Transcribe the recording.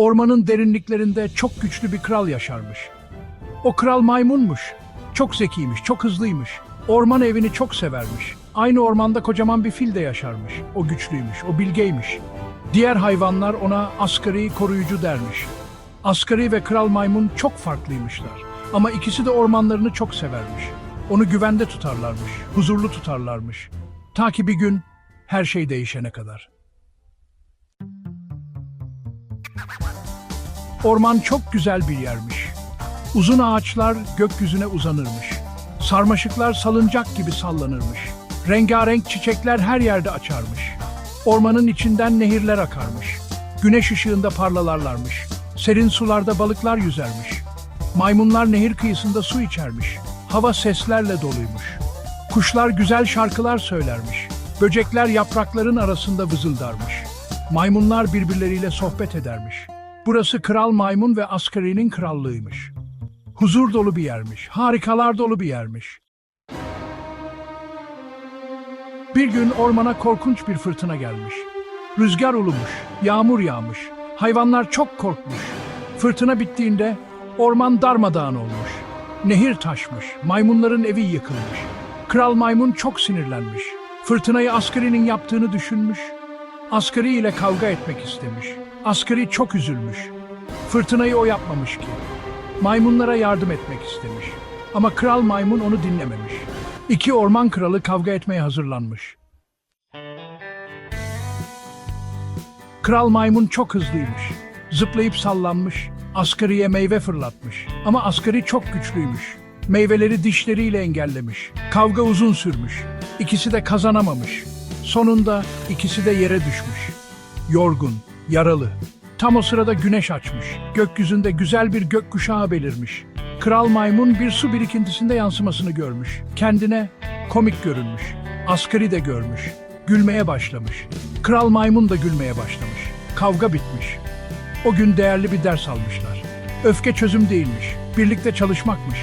Ormanın derinliklerinde çok güçlü bir kral yaşarmış. O kral maymunmuş. Çok zekiymiş, çok hızlıymış. Orman evini çok severmiş. Aynı ormanda kocaman bir fil de yaşarmış. O güçlüymüş, o bilgeymiş. Diğer hayvanlar ona asgari koruyucu dermiş. Asgari ve kral maymun çok farklıymışlar. Ama ikisi de ormanlarını çok severmiş. Onu güvende tutarlarmış, huzurlu tutarlarmış. Ta ki bir gün her şey değişene kadar. Orman çok güzel bir yermiş. Uzun ağaçlar gökyüzüne uzanırmış. Sarmaşıklar salıncak gibi sallanırmış. Rengarenk çiçekler her yerde açarmış. Ormanın içinden nehirler akarmış. Güneş ışığında parlalarlarmış. Serin sularda balıklar yüzermiş. Maymunlar nehir kıyısında su içermiş. Hava seslerle doluymuş. Kuşlar güzel şarkılar söylermiş. Böcekler yaprakların arasında vızıldarmış. Maymunlar birbirleriyle sohbet edermiş. Burası Kral Maymun ve Asgari'nin krallığıymış. Huzur dolu bir yermiş, harikalar dolu bir yermiş. Bir gün ormana korkunç bir fırtına gelmiş. Rüzgar ulumuş, yağmur yağmış, hayvanlar çok korkmuş. Fırtına bittiğinde orman darmadağın olmuş. Nehir taşmış, maymunların evi yıkılmış. Kral maymun çok sinirlenmiş. Fırtınayı Asgari'nin yaptığını düşünmüş. Asgari ile kavga etmek istemiş. Asgari çok üzülmüş. Fırtınayı o yapmamış ki. Maymunlara yardım etmek istemiş. Ama kral maymun onu dinlememiş. İki orman kralı kavga etmeye hazırlanmış. Kral maymun çok hızlıymış. Zıplayıp sallanmış. Asgariye meyve fırlatmış. Ama asgari çok güçlüymüş. Meyveleri dişleriyle engellemiş. Kavga uzun sürmüş. İkisi de kazanamamış. Sonunda ikisi de yere düşmüş. Yorgun, yaralı. Tam o sırada güneş açmış. Gökyüzünde güzel bir gökkuşağı belirmiş. Kral maymun bir su birikintisinde yansımasını görmüş. Kendine komik görünmüş. Asgari de görmüş. Gülmeye başlamış. Kral maymun da gülmeye başlamış. Kavga bitmiş. O gün değerli bir ders almışlar. Öfke çözüm değilmiş. Birlikte çalışmakmış.